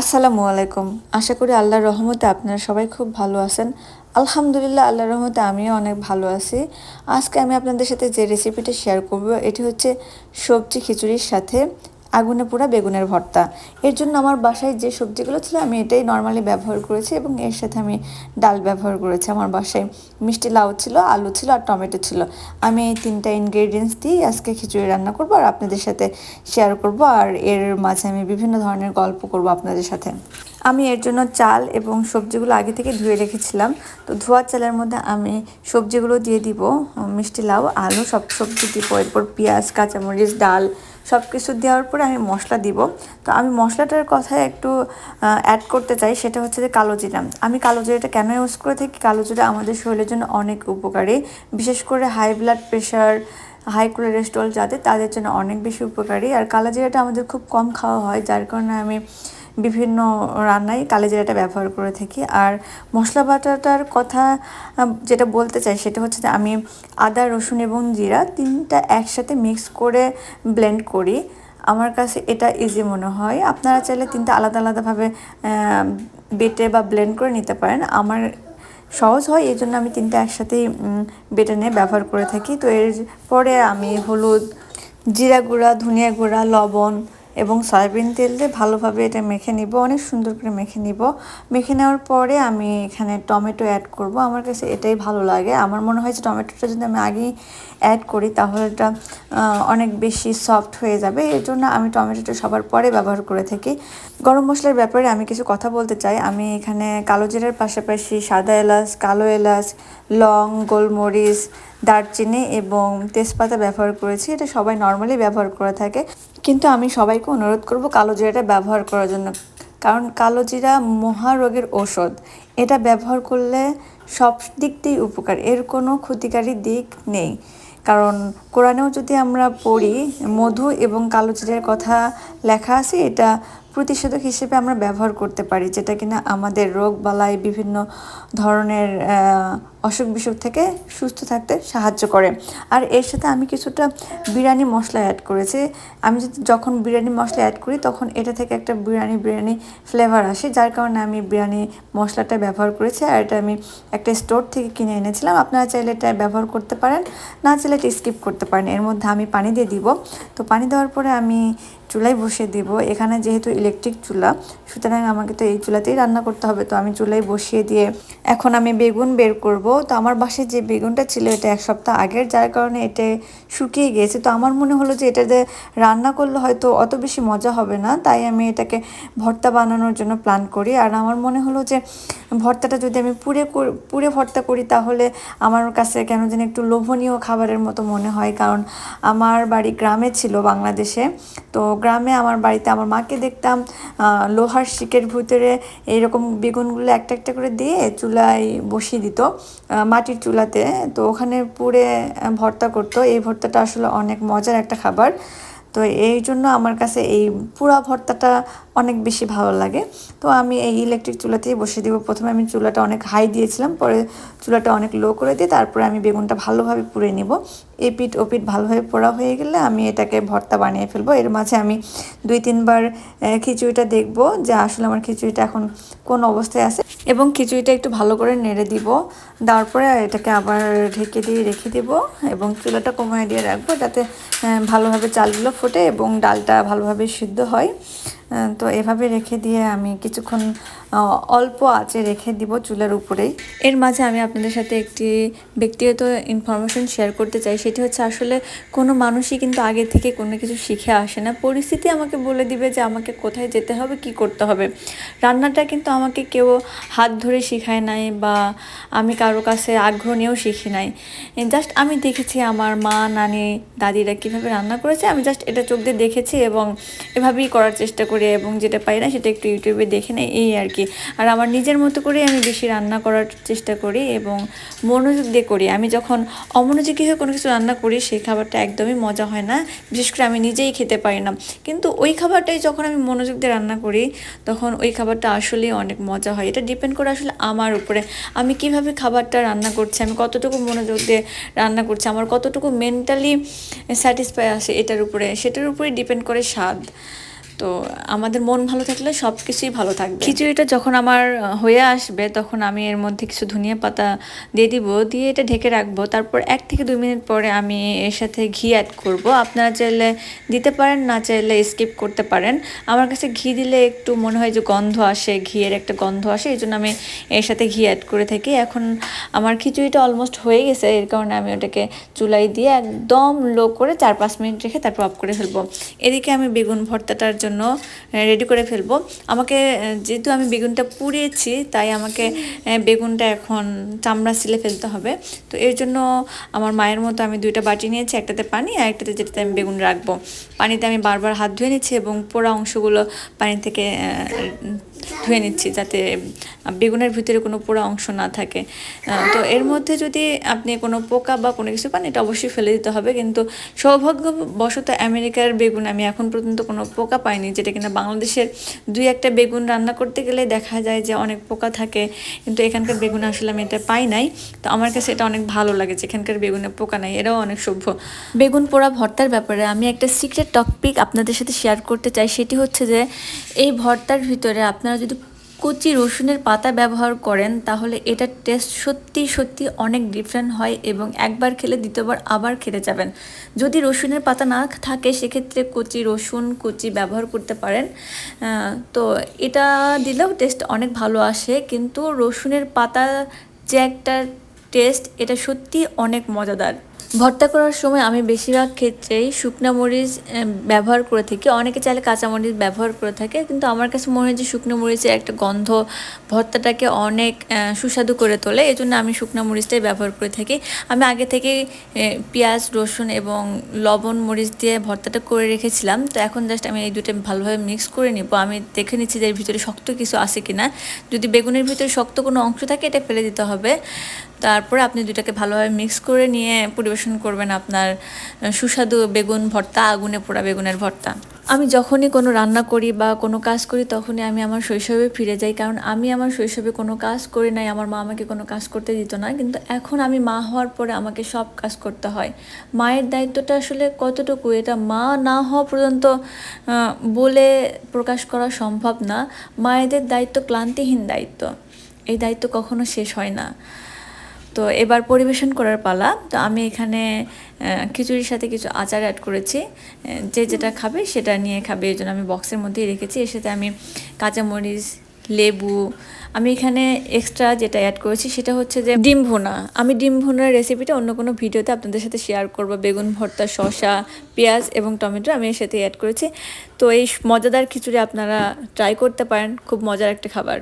আসসালামু আলাইকুম। আশা করি আল্লাহর রহমতে আপনারা সবাই খুব ভালো আছেন। আলহামদুলিল্লাহ, আল্লাহর রহমতে আমিও অনেক ভালো আছি। আজকে আমি আপনাদের সাথে যে রেসিপিটা শেয়ার করব, এটি হচ্ছে সবজি খিচুড়ির সাথে আগুনে পোড়া বেগুনের ভর্তা। এর জন্য আমার বাসায় যে সবজিগুলো ছিল আমি এটাই নর্মালি ব্যবহার করেছি এবং এর সাথে আমি ডাল ব্যবহার করেছি। আমার বাসায় মিষ্টি লাউ ছিল, আলু ছিল আর টমেটো ছিল। আমি এই তিনটা ইনগ্রেডিয়েন্টস দিয়ে আজকে খিচুড়ি রান্না করব আর আপনাদের সাথে শেয়ার করব আর এর মাঝে আমি বিভিন্ন ধরনের গল্প করব আপনাদের সাথে। আমি এর জন্য চাল এবং সবজিগুলো আগে থেকে ধুয়ে রেখেছিলাম। তো ধোয়া চালের মধ্যে আমি সবজিগুলো দিয়ে দিব, মিষ্টি লাউ, আলু, সব সবজি দিব। এরপর পেঁয়াজ, কাঁচামরিচ, ডাল সব কিছু দেওয়ার পরে আমি মশলা দিব। তো আমি মশলাটার কথা একটু অ্যাড করতে চাই, সেটা হচ্ছে যে কালো জিরা। আমি কালো জিরাটা কেন ইউজ করে থাকি? কালো জিরা আমাদের শরীরের জন্য অনেক উপকারী। বিশেষ করে high blood pressure high cholesterol যাদের, তাদের জন্য অনেক বেশি উপকারী। আর কালো জিরাটা আমাদের খুব কম খাওয়া হয়, যার কারণে আমি বিভিন্ন রান্নায় কালেজিরাটা ব্যবহার করে থাকি। আর মশলা বাটাটার কথা যেটা বলতে চাই সেটা হচ্ছে যে আমি আদা, রসুন এবং জিরা তিনটা একসাথে মিক্স করে ব্লেন্ড করি। আমার কাছে এটা ইজি মনে হয়। আপনারা চাইলে তিনটা আলাদা আলাদাভাবে বেটে বা ব্লেন্ড করে নিতে পারেন। আমার সহজ হয়, এই জন্য আমি তিনটা একসাথেই বেটে নিয়ে ব্যবহার করে থাকি। তো এর পরে আমি হলুদ, জিরা গুঁড়া, ধনিয়া গুঁড়া, লবণ এবং সয়াবিন তেল দিয়ে ভালোভাবে এটা মেখে নিব, অনেক সুন্দর করে মেখে নিব। মেখে নেওয়ার পরে আমি এখানে টমেটো অ্যাড করব। আমার কাছে এটাই ভালো লাগে। আমার মনে হয় যে টমেটোটা যদি আমি আগেই অ্যাড করি তাহলে এটা অনেক বেশি সফট হয়ে যাবে। এর জন্য আমি টমেটোটা সবার পরে ব্যবহার করে থাকি। গরম মশলার ব্যাপারে আমি কিছু কথা বলতে চাই। আমি এখানে কালো জিরার পাশাপাশি সাদা এলাচ, কালো এলাচ, লং, গোলমরিচ, দারচিনি এবং তেজপাতা ব্যবহার করেছি। এটা সবাই নর্মালি ব্যবহার করে থাকে। কিন্তু আমি সবাইকে অনুরোধ করব কালো জিরাটা ব্যবহার করার জন্য। কারণ কালো জিরা মহারোগের ঔষধ। এটা ব্যবহার করলে সব দিক দিয়েই উপকার। এর কোনো ক্ষতিকারী দিক নেই। কারণ কোরআনেও যদি আমরা পড়ি, মধু এবং কালো জিরার কথা লেখা আছে, এটা প্রতিষেধক হিসেবে আমরা ব্যবহার করতে পারি, যেটা কিনা আমাদের রোগ বালাই বিভিন্ন ধরনের অসুখ বিসুখ থেকে সুস্থ থাকতে সাহায্য করে। আর এর সাথে আমি কিছুটা বিরিয়ানি মশলা অ্যাড করেছি। আমি যদি যখন বিরিয়ানি মশলা অ্যাড করি, তখন এটা থেকে একটা বিরিয়ানি বিরিয়ানি ফ্লেভার আসে, যার কারণে আমি বিরিয়ানি মশলাটা ব্যবহার করেছি। আর এটা আমি একটা স্টোর থেকে কিনে এনেছিলাম। আপনারা চাইলে এটা ব্যবহার করতে পারেন, না চাইলে এটা স্কিপ করতে পারেন। এর মধ্যে আমি পানি দিয়ে দিব। তো পানি দেওয়ার পরে আমি চুলায় বসিয়ে দিব। এখানে যেহেতু ইলেকট্রিক চুলা, সুতরাং আমাকে তো এই চুলাতেই রান্না করতে হবে। তো আমি চুলায় বসিয়ে দিয়ে এখন আমি বেগুন বের করব। তো আমার বাসায় যে বেগুনটা ছিল এটা এক সপ্তাহ আগের, যার কারণে এটা শুকিয়ে গিয়েছে। তো আমার মনে হলো যে এটাতে রান্না করলে হয়তো অত বেশি মজা হবে না, তাই আমি এটাকে ভর্তা বানানোর জন্য প্ল্যান করি। আর আমার মনে হলো যে ভর্তাটা যদি আমি পুড়ে পুড়ে ভর্তা করি, তাহলে আমার কাছে কেন যেন একটু লোভনীয় খাবারের মতো মনে হয়। কারণ আমার বাড়ি গ্রামে ছিল বাংলাদেশে, তো গ্রামে আমার বাড়িতে আমার মাকে দেখতাম লোহার শিকের ভিতরে এইরকম বেগুনগুলো একটা একটা করে দিয়ে চুলায় বসিয়ে দিত। মাটির চুলাতে, তো ওখানে পুড়ে ভর্তা করতো। এই ভর্তাটা আসলে অনেক মজার একটা খাবার। তো এই জন্য আমার কাছে এই পুরা ভর্তাটা অনেক বেশি ভালো লাগে। তো আমি এই ইলেকট্রিক চুলাতেই বসিয়ে দিব। প্রথমে আমি চুলাটা অনেক হাই দিয়েছিলাম, পরে চুলাটা অনেক লো করে দিয়ে তারপরে আমি বেগুনটা ভালোভাবে পুড়ে নিব। এই পিঠ ও পিঠ ভালোভাবে পোড়া হয়ে গেলে আমি এটাকে ভর্তা বানিয়ে ফেলব। এর মাঝে আমি দুই তিনবার খিচুড়িটা দেখব যে আসলে আমার খিচুড়িটা এখন কোন অবস্থায় আছে। এবং খিচুড়িটা একটু ভালো করে নেড়ে দিব। দেওয়ার পরে এটাকে আবার ঢেকে দিয়ে রেখে দিব এবং চুলাটা কমিয়ে দিয়ে রাখব যাতে ভালোভাবে চালগুলো ফোটে এবং ডালটা ভালোভাবে সিদ্ধ হয়। তো এভাবে রেখে দিয়ে আমি কিছুক্ষণ অল্প আঁচে রেখে দিব চুলার উপরেই। এর মাঝে আমি আপনাদের সাথে একটি ব্যক্তিগত ইনফরমেশন শেয়ার করতে চাই। সেটি হচ্ছে আসলে কোনো মানুষই কিন্তু আগে থেকে কোনো কিছু শিখে আসে না। পরিস্থিতি আমাকে বলে দিবে যে আমাকে কোথায় যেতে হবে, কি করতে হবে। রান্নাটা কিন্তু আমাকে কেউ হাত ধরে শিখায় নাই বা আমি কারও কাছে আগ্রহ নিয়েও শিখি নাই। জাস্ট আমি দেখেছি আমার মা, নানি, দাদিরা কীভাবে রান্না করেছে। আমি জাস্ট এটা চোখ দিয়ে দেখেছি এবং এভাবেই করার চেষ্টা করি। এবং যেটা পাই না সেটা একটু ইউটিউবে দেখে নেই, এই আর কি। আর আমার নিজের মতো করে আমি বেশি রান্না করার চেষ্টা করি এবং মনোযোগ দিয়ে করি। আমি যখন অমনোযোগী হয়ে কোনো কিছু রান্না করি, সেই খাবারটা একদমই মজা হয় না। বিশেষ করে আমি নিজেই খেতে পারি না। কিন্তু ওই খাবারটাই যখন আমি মনোযোগ দিয়ে রান্না করি, তখন ওই খাবারটা আসলেই অনেক মজা হয়। এটা ডিপেন্ড করে আসলে আমার উপরে। আমি কীভাবে খাবারটা রান্না করছি, আমি কতটুকু মনোযোগ দিয়ে রান্না করছি, আমার কতটুকু মেন্টালি স্যাটিসফাই আসে এটার উপরে। সেটার উপরেই ডিপেন্ড করে স্বাদ। তো আমাদের মন ভালো থাকলে সব কিছুই ভালো থাকবে। খিচুড়িটা যখন আমার হয়ে আসবে, তখন আমি এর মধ্যে কিছু ধনিয়া পাতা দিয়ে দিব, দিয়ে এটা ঢেকে রাখব। তারপর এক থেকে দুই মিনিট পরে আমি এর সাথে ঘি অ্যাড করব। আপনারা চাইলে দিতে পারেন, না চাইলে স্কিপ করতে পারেন। আমার কাছে ঘি দিলে একটু মনে হয় যে গন্ধ আসে, ঘিয়ের একটা গন্ধ আসে, এই জন্য আমি এর সাথে ঘি অ্যাড করে থাকি। এখন আমার খিচুড়িটা অলমোস্ট হয়ে গেছে, এর কারণে আমি ওটাকে চুলাই দিয়ে একদম লো করে চার পাঁচ মিনিট রেখে তারপর অফ করে ফেলব। এদিকে আমি বেগুন ভর্তাটার জন্য রেডি করে ফেলব। আমাকে যেহেতু আমি বেগুনটা পুড়িয়েছি, তাই আমাকে বেগুনটা এখন চামড়া সিলে ফেলতে হবে। তো এর জন্য আমার মায়ের মতো আমি দুইটা বাটি নিয়েছি, একটাতে পানি আর একটাতে যেটাতে আমি বেগুন রাখব। পানিতে আমি বারবার হাত ধুয়ে নিচ্ছি এবং পোড়া অংশগুলো পানি থেকে ধুয়ে নিচ্ছি যাতে বেগুনের ভিতরে কোনো পোড়া অংশ না থাকে। তো এর মধ্যে যদি আপনি কোনো পোকা বা কোনো কিছু পান, এটা অবশ্যই ফেলে দিতে হবে। কিন্তু সৌভাগ্যবশত আমেরিকার বেগুন আমি এখন পর্যন্ত কোনো পোকা পাইনি, যেটা কিনা বাংলাদেশের দুই একটা বেগুন রান্না করতে গেলে দেখা যায় যে অনেক পোকা থাকে। কিন্তু এখানকার বেগুন আসলে আমি এটা পাই নাই। তো আমার কাছে এটা অনেক ভালো লাগে যে এখানকার বেগুনে পোকা নাই, এরাও অনেক সভ্য। বেগুন পোড়া ভর্তার ব্যাপারে আমি একটা সিক্রেট টপিক আপনাদের সাথে শেয়ার করতে চাই। সেটি হচ্ছে যে, এই ভর্তার ভিতরে আপনারা যদি কচি রসুনের পাতা ব্যবহার করেন, তাহলে এটার টেস্ট সত্যি সত্যি অনেক ডিফারেন্ট হয় এবং একবার খেলে দ্বিতীয়বার আবার খেতে যাবেন। যদি রসুনের পাতা না থাকে, সেক্ষেত্রে কচি রসুন কচি ব্যবহার করতে পারেন। তো এটা দিলেও টেস্ট অনেক ভালো আসে, কিন্তু রসুনের পাতা যে একটা টেস্ট এটা সত্যি অনেক মজাদার। ভর্তা করার সময় আমি বেশিরভাগ ক্ষেত্রেই শুকনো মরিচ ব্যবহার করে থাকি। অনেকে চাইলে কাঁচা মরিচ ব্যবহার করে থাকে, কিন্তু আমার কাছে মনে হয় যে শুকনো মরিচের একটা গন্ধ ভর্তাটাকে অনেক সুস্বাদু করে তোলে। এই জন্য আমি শুকনো মরিচটাই ব্যবহার করে থাকি। আমি আগে থেকে পেঁয়াজ, রসুন এবং লবণ মরিচ দিয়ে ভর্তাটা করে রেখেছিলাম। তো এখন জাস্ট আমি এই দুটো ভালোভাবে মিক্স করে নিব। আমি দেখে নিচ্ছি যে এর ভিতরে শক্ত কিছু আছে কিনা। যদি বেগুনের ভিতরে শক্ত কোনো অংশ থাকে, এটা ফেলে দিতে হবে। তারপরে আপনি দুটাকে ভালোভাবে মিক্স করে নিয়ে পরিবেশন করবেন আপনার সুস্বাদু বেগুন ভর্তা, আগুনে পোড়া বেগুনের ভর্তা। আমি যখনই কোনো রান্না করি বা কোনো কাজ করি, তখনই আমি আমার শৈশবে ফিরে যাই, কারণ আমি আমার শৈশবে কোনো কাজ করি নাই, আমার মা আমাকে কোনো কাজ করতে দিত না, কিন্তু এখন আমি মা হওয়ার পরে আমাকে সব কাজ করতে হয়। মায়ের দায়িত্বটা আসলে কতটুকু, এটা মা না হওয়া পর্যন্ত বলে প্রকাশ করা সম্ভব না। মায়েদের দায়িত্ব ক্লান্তিহীন দায়িত্ব। এই দায়িত্ব কখনো শেষ হয় না। তো এবার পরিবেশন করার পালা। তো আমি এখানে খিচুড়ির সাথে কিছু আচার অ্যাড করেছি। যে যেটা খাবে সেটা নিয়ে খাবে। এই জন্য আমি বক্সের মধ্যেই রেখেছি। এর সাথে আমি কাঁচামরিচ, লেবু, আমি এখানে এক্সট্রা যেটা অ্যাড করেছি সেটা হচ্ছে যে ডিম ভুনা। আমি ডিম ভুনার রেসিপিটা অন্য কোনো ভিডিওতে আপনাদের সাথে শেয়ার করব। বেগুন, ভর্তা, শসা, পেঁয়াজ এবং টমেটো আমি এর সাথে অ্যাড করেছি। তো এই মজাদার খিচুড়ি আপনারা ট্রাই করতে পারেন। খুব মজার একটা খাবার।